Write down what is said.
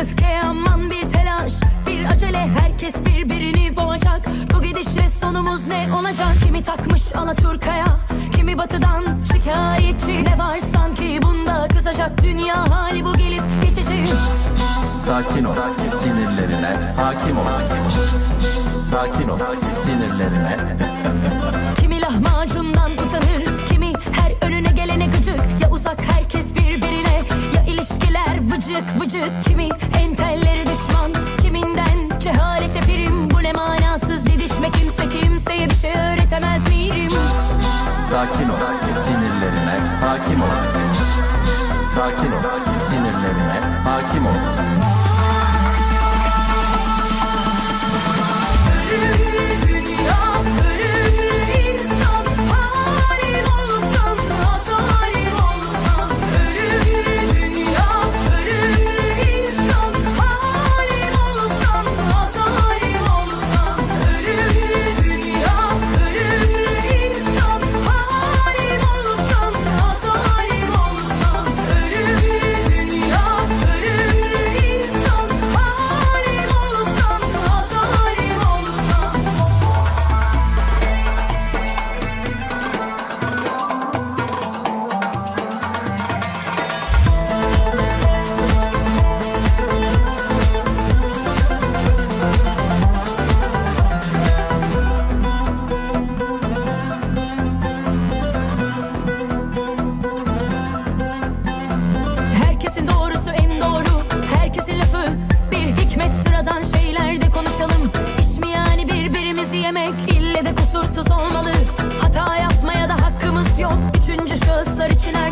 öfke aman bir telaş Bir acele. Herkes birbirini boğacak. Bu gidişle sonumuz ne olacak? Kimi takmış Alaturka'ya Kimi batıdan şikayetçi. Ne var sanki bunda kızacak Dünya hali? Bu gelip geçecek Sakin ol, sinirlerine hakim ol. Sakin ol, sinirlerine. Kimi lahmacundan vıcık vıcık Kimi entelleri düşman Kiminden cehalete prim Bu ne manasız didişme kimse kimseye bir şey öğretemez miyim Sakin ol, sinirlerine hakim ol. Sakin ol, sinirlerine hakim ol. Doğrusu en doğru. Herkesin lafı bir hikmet Sıradan şeylerde konuşalım. İş mi yani birbirimizi yemek? İlle de kusursuz olmalı. Hata yapmaya da hakkımız yok. Üçüncü şahıslar için herkes